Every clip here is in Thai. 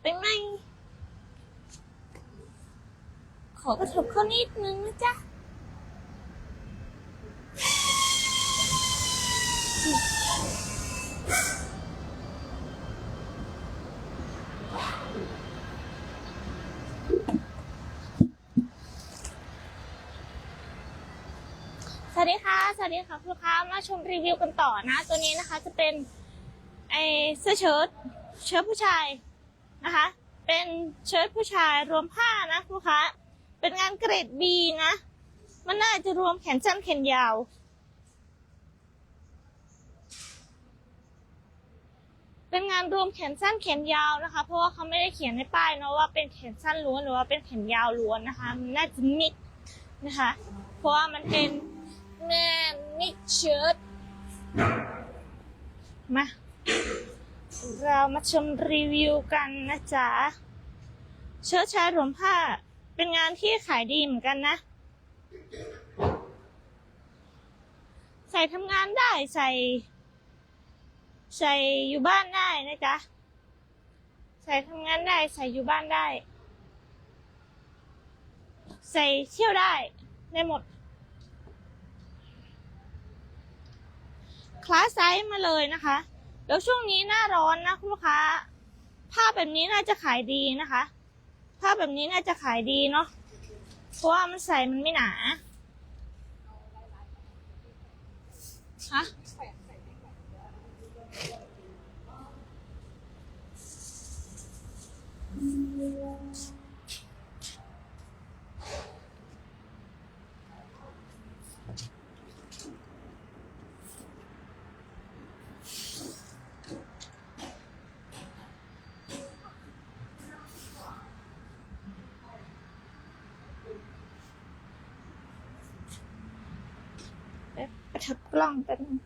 ไปไหม ขอกระทบเขานิดนึงนะจ๊ะสวัสดีค่ะ สวัสดีค่ะลูกค้ามาชมรีวิวกันต่อนะ ตัวนี้นะคะจะเป็นไอเสื้อเชิ้ตเชิ้ตผู้ชาย นะคะ เป็นเชิ้ตผู้ชายรวมผ้านะลูกค้า เป็นงานเกรด B นะ มันน่าจะรวมแขนสั้นแขนยาว เป็นงานรวมแขนสั้นแขนยาวนะคะ เพราะว่าเขาไม่ได้เขียนในป้ายเนาะว่าเป็นแขนสั้นล้วนหรือว่าเป็นแขนยาวล้วนนะคะ มันน่าจะมิกซ์นะคะ เพราะว่ามันเป็นงานมิกซ์เชิ้ตมา เรามาชมรีวิวกันนะจ๊ะ เชิ้ตชายรวมผ้า เป็นงานที่ขายดีเหมือนกันนะ ใส่ทำงานได้ใส่ ใส่อยู่บ้านได้นะจ๊ะ ใส่ทำงานได้ใส่อยู่บ้านได้ ใส่เที่ยวได้ได้หมดคลาสไซส์มาเลยนะคะ แล้วช่วงนี้หน้าร้อนนะคุณลูกค้า ผ้าแบบนี้น่าจะขายดีนะคะ ผ้าแบบนี้น่าจะขายดีเนาะ เพราะว่ามันใส่มันไม่หนา ฮะ เอ๊ะประทับกล้องแป๊บนึง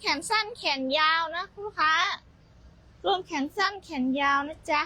แขนสั้นแขนยาวนะคุณลูกค้ารวมแขนสั้นแขนยาวนะจ๊ะ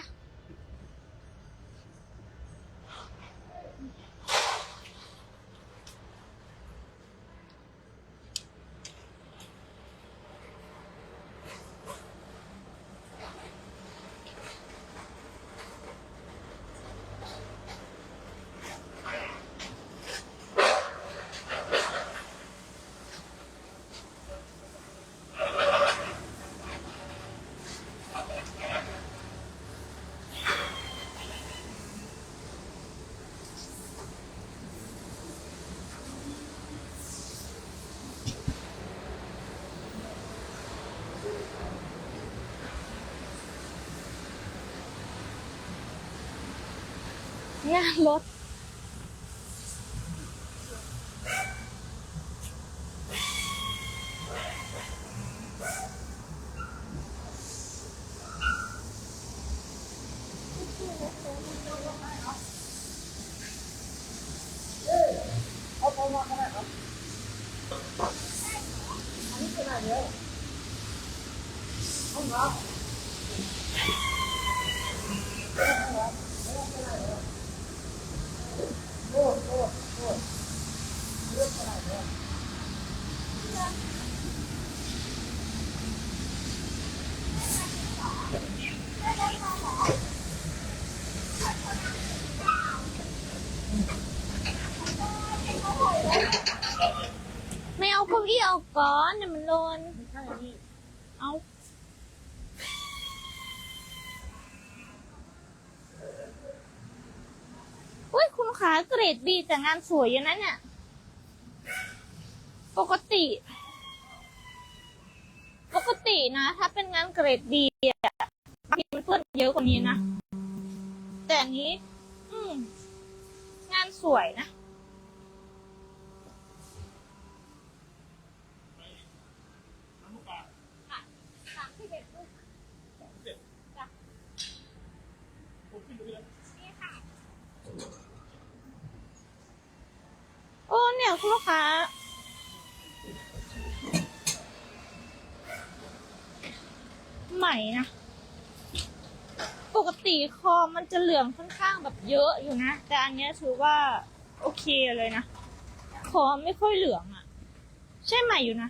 งานรถ ไม่เอาเก้าอี้ออกก่อนเดี๋ยวมันโลนเอา อุ้ย คุณขาเกรดดีแต่งานสวยอย่างนั้นเนี่ย ปกติ ปกตินะ ถ้าเป็นงานเกรดดีอะบางทีมันเพื่อนเยอะกว่านี้นะ แต่อันนี้ อืม งานสวยนะ โอ้เนี่ยคุณลูกค้า ใหม่นะ ปกติคอมันจะเหลืองค่อนข้างแบบเยอะอยู่นะ แต่อันเนี้ยถือว่า โอเคเลยนะ คอไม่ค่อยเหลืองอะ่ะ ใช่ใหม่อยู่นะ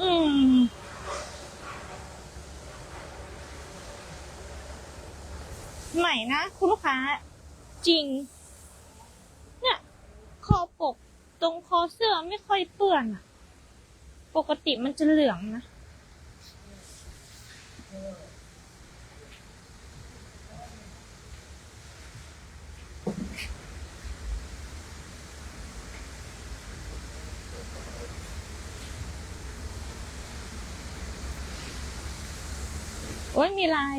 อืม ใหม่ นะ คุณลูกค้า จริง เนี่ยคอปกตรงคอเสื้อไม่ค่อยเปื้อนอะปกติมันจะเหลืองนะโอ้ยมีลาย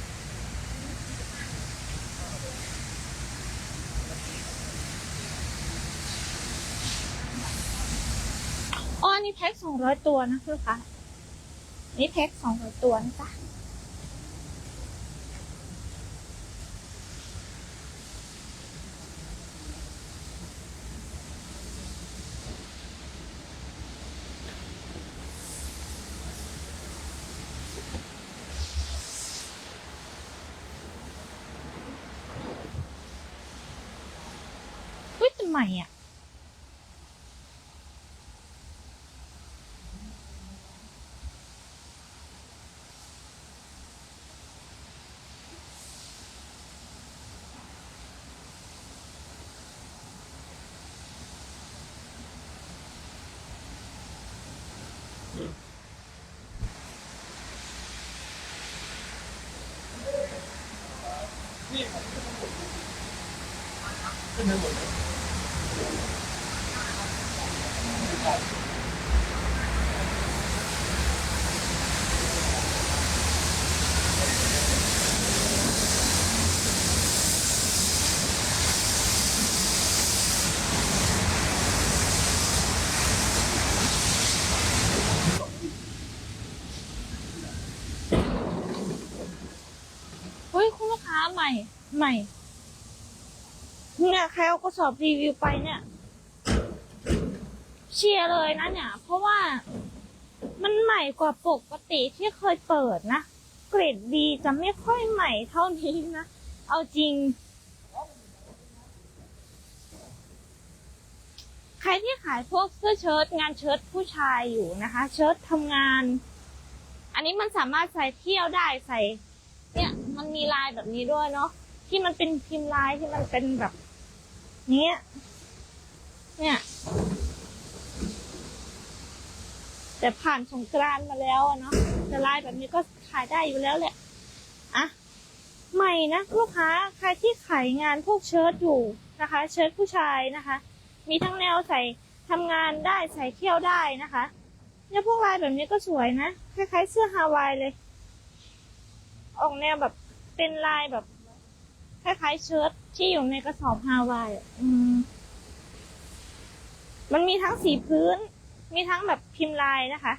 แพ็คสองร้อยตัวนะคุณลูกค้านี่แพ็คสองร้อยตัวนะจ๊ะ เฮ้ย คุณลูกค้าใหม่ ใหม่ เนี่ยใครเอากระสอบรีวิวไปเนี่ย เชียร์เลยนะเนี่ย เพราะว่ามันใหม่กว่าปกติที่เคยเปิดนะ เกรดดีจะไม่ค่อยใหม่เท่านี้นะ เอาจริง ใครที่ขายพวกเสื้อเชิ้ตงานเชิ้ตผู้ชายอยู่นะคะ เชิ้ตทำงาน อันนี้มันสามารถใส่เที่ยวได้ใส่ เนี่ย มันมีลายแบบนี้ด้วยเนาะที่มันเป็นพิมพ์ลายที่มันเป็นแบบ เนี้ย เนี่ย แต่ผ่านสงกรานมาแล้วอะเนาะแต่ลายแบบนี้ก็ขายได้อยู่แล้วแหละ อะ ใหม่นะลูกค้าใครที่ขายงานพวกเชิ้ตอยู่นะคะ เชิ้ตผู้ชายนะคะ มีทั้งแนวใส่ทำงานได้ใส่เที่ยวได้นะคะเนี่ยพวกลายแบบนี้ก็สวยนะ คล้ายๆเสื้อฮาวายเลย ออกแนวแบบเป็นลายแบบ คล้ายๆเชิ้ตที่อยู่ในกระสอบฮาวายอะอืม มันมีทั้งสีพื้น มีทั้งแบบพิมพ์ลายนะคะ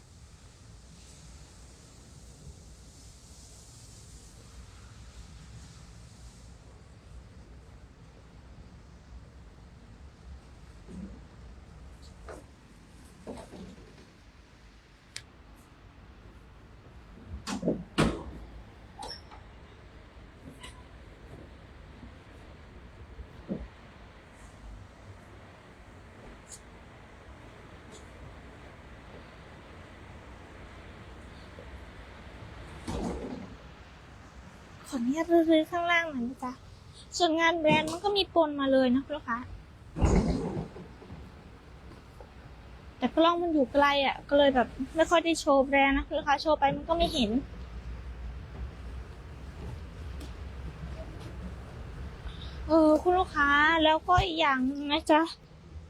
ออนุญาตรื้อข้างล่างหน่อยนะจ๊ะส่วนงานแบรนด์มันก็มีปนมาเลยนะลูกค้าแต่กล้องมันอยู่ไกลอะ ก็เลยแบบไม่ค่อยได้โชว์แบรนด์นะลูกค้าโชว์ไปมันก็ไม่เห็นเออคุณลูกค้าแล้วก็อีกอย่างหนึ่งนะจ๊ะ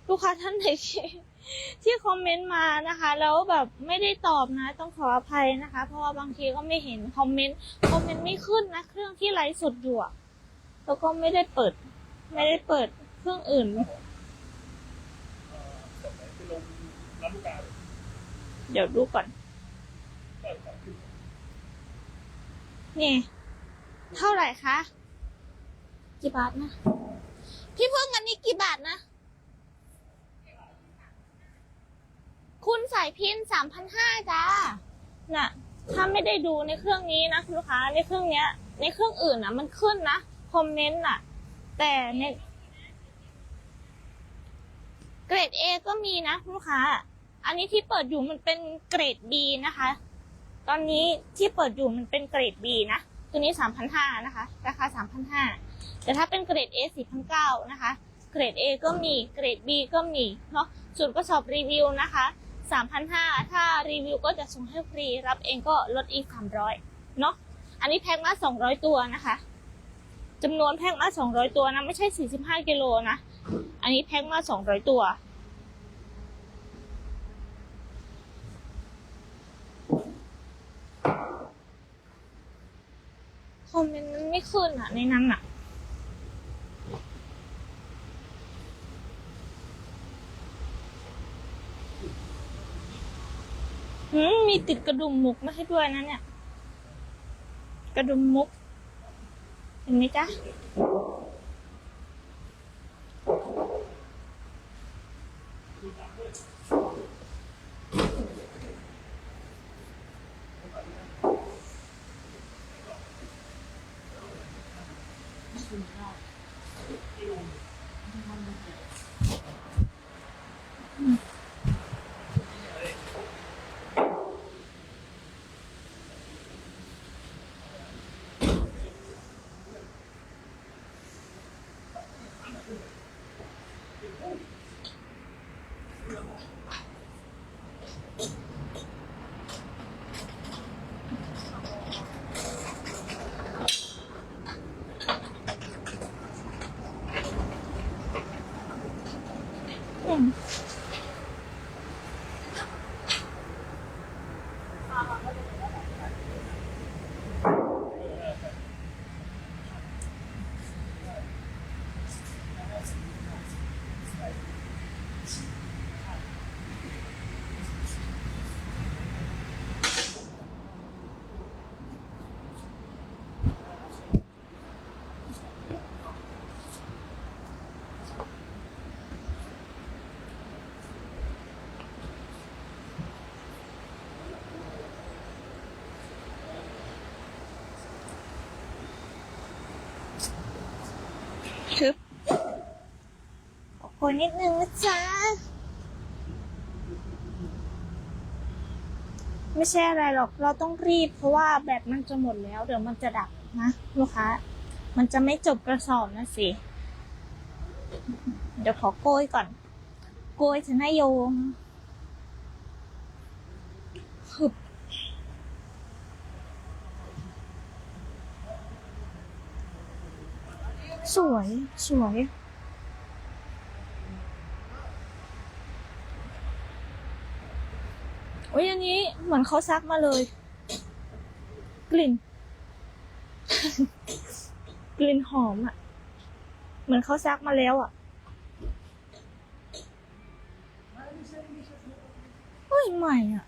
ลูกค้าท่านไหน ที่คอมเมนต์มานะคะ แล้วแบบไม่ได้ตอบนะต้องขออภัยนะคะ เพราะว่าบางทีก็ไม่เห็นคอมเมนต์คอมเมนต์ไม่ขึ้นนะเครื่องที่ไลฟ์สดอยู่แล้วก็ไม่ได้เปิด ไม่ได้เปิดเครื่องอื่นเดี๋ยวดูก่อนเนนี่ เท่าไหร่คะ กี่บาทนะ พี่เพิ่งอันนี้กี่บาทนะ คุณใส่พินสามพันห้าจ้า น่ะ ถ้าไม่ได้ดูในเครื่องนี้นะคุณลูกค้า ในเครื่องเนี้ย ในเครื่องอื่นนะมันขึ้นนะ คอมเมนต์น่ะ แต่ในเกรด A ก็มีนะคุณลูกค้า อันนี้ที่เปิดอยู่มันเป็นเกรด B นะคะ ตอนนี้ที่เปิดอยู่มันเป็นเกรด B นะ ตัวนี้3,500นห้านะคะ ราคา3,500แต่ถ้าเป็นเกรด A 4,900นะคะ เกรด A ก็มี เกรด B ก็มี เนาะส่วนกระสอบรีวิวนะคะ 3,500 ถ้ารีวิวก็จะส่งให้ฟรี รับเองก็ลดอีก 300 เนาะ อันนี้แพ็คมา200 ตัวนะคะจำนวนแพ็คมา200 ตัวนะ ไม่ใช่ 45กิโลนะ อันนี้แพ็คมา200 ตัว คอมเมนต์มันไม่ขึ้นอะในนั้นอะ อืมมีติดกระดุมมุกมาให้ด้วยนะเนี่ย กระดุมมุก เห็นไหมจ๊ะอ ทึ นิดนึงนะจ๊ะ ไม่ใช่อะไรหรอกเราต้องรีบ เพราะว่าแบตมันจะหมดแล้ว เดี๋ยวมันจะดับนะลูกค้า มันจะไม่จบกระสอบนะสิ เดี๋ยวขอโกยก่อน โกยจะนายโยมฮึบสวย สวย โอ้ยอันนี้เหมือนเขาซักมาเลย กลิ่น กลิ่นหอมอะ เหมือนเขาซักมาแล้วอะเฮ้ยใหม่อะ่ะ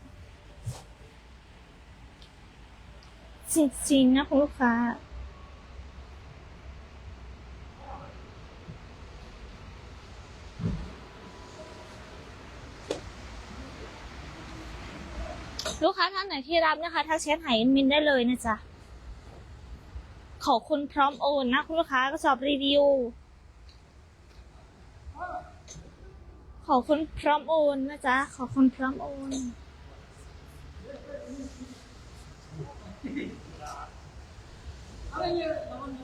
จริงๆนะคุณลูกค้า ลูกค้าท่านไหนที่รับนะคะทักแชทหายมินได้เลยนะจ๊ะขอคุณพร้อมโอนนะคุณลูกค้ากระสอบรีวิว ขอคุณพร้อมโอนนะจ๊ะขอคุณพร้อมโอนอ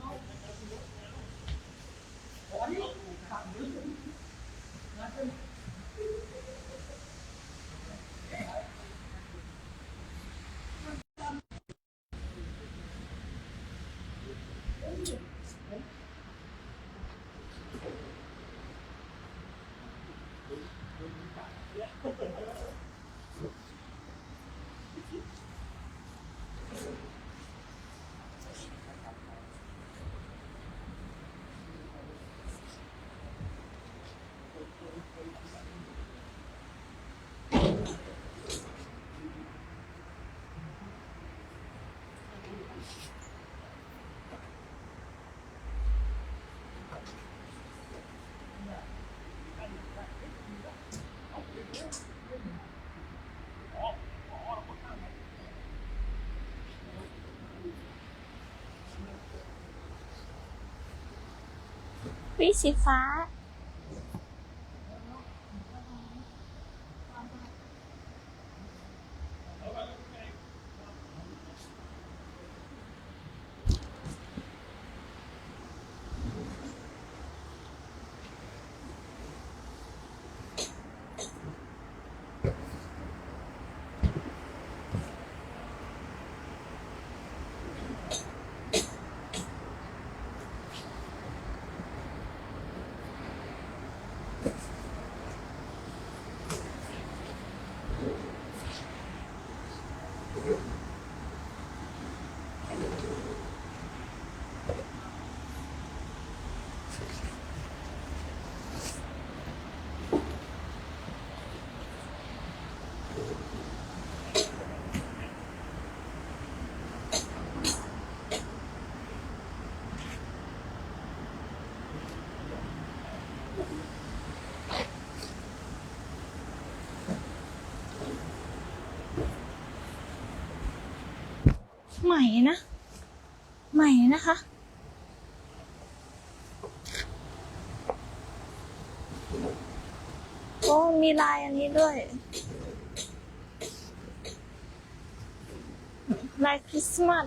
วิสีฟ้า ใหม่นะ ใหม่นะคะ โอ้มีลายอันนี้ด้วย ลายคริสต์มาส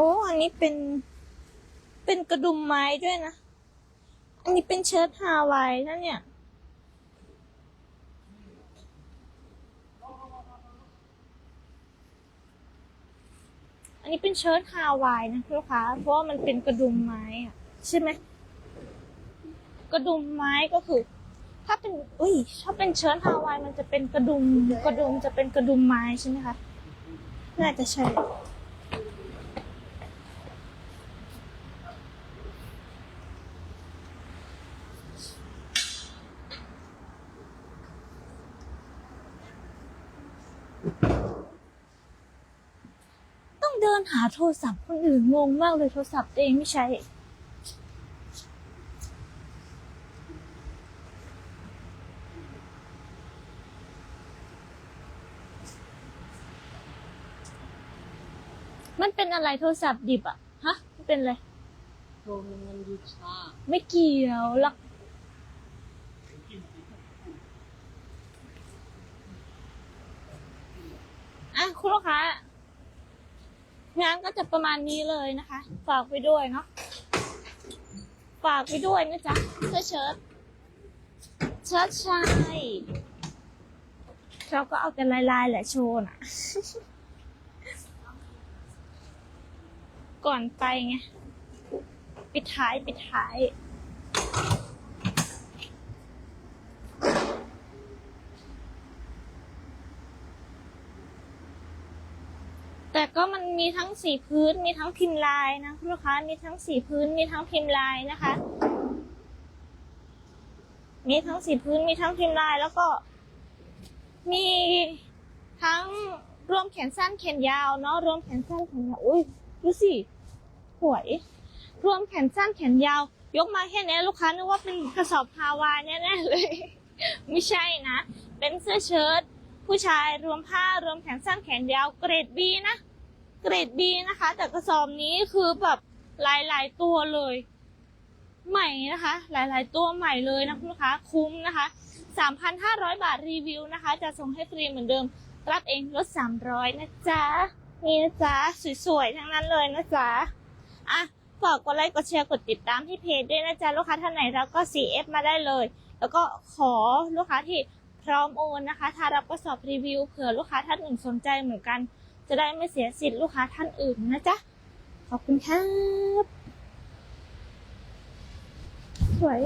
โอันนี้เป็น เป็นกระดุมไม้ด้วยนะ อันนี้เป็นเชิ้ตฮาวายนะเนี่ย อันนี้เป็นเชิ้ตฮาวายนะลูกค้า เพราะว่ามันเป็นกระดุมไม้อะใช่ไหม กระดุมไม้ก็คือ ถ้าเป็น อุ้ย ถ้าเป็นเชิ้ตฮาวายมันจะเป็นกระดุม กระดุมจะเป็นกระดุมไม้ใช่ไหมคะ น่าจะใช่ ต้ องเดินหาโทรศัพท์คนอื่นงงมากเลยโทรศัพท์ตัวเองไม่ใช้ มันเป็นอะไรโทรศัพท์ดิบอะฮะมันเป็นอะไรโทรมันดูช้าไม่เกี่ยวหรอกอะคุณลูกค้า งานก็จะประมาณนี้เลยนะคะ ฝากไปด้วยเนาะฝากไปด้วยนะจ๊ะเสื้อเชิ้ตเชิ้ตชายเราก็เอากันลายๆแหละโชว์น่ะก่อนไปไงปิดท้ายปิดท้าย มีทั้งสีพื้น มีทั้งพิมพ์ลายนะคุณลูกค้า มีทั้งสีพื้น มีทั้งพิมพ์ลายนะคะ มีทั้งสีพื้น มีทั้งพิมพ์ลาย แล้วก็ มีทั้งรวมแขนสั้นแขนยาวเนาะ รวมแขนสั้นแขนยาวอุ้ยดูสิสวย รวมแขนสั้นแขนยาว ยกมาแค่นี้ลูกค้านึกว่าเป็นกระสอบฮาวายแน่ๆเลย ไม่ใช่นะ เป็นเสื้อเชิ้ตผู้ชายรวมผ้ารวมแขนสั้นแขนยาวเกรดบีนะ เกรดบีนะคะ แต่กระสอบนี้คือแบบหลายๆตัวเลย ใหม่นะคะ หลายๆตัวใหม่เลยนะคุณลูกค้าคุ้มนะคะ 3,500 บาทรีวิวนะคะ จะส่งให้ฟรีเหมือนเดิม รับเองลด 300 นะจ๊ะนี่นะจ๊ะสวยๆ ทั้งนั้นเลยนะจ๊ะอะฝากกดไลค์กดแชร์กดติดตามที่เพจด้วยนะจ๊ะลูกค้าท่านไหนเราก็ CF มาได้เลย แล้วก็ขอลูกค้าที่พร้อมโอนนะคะ ถ้ารับกระสอบรีวิวเผื่อลูกค้าท่านอื่นสนใจเหมือนกัน จะได้ไม่เสียสิทธิ์ลูกค้าท่านอื่นนะจ๊ะ ขอบคุณครับ สวย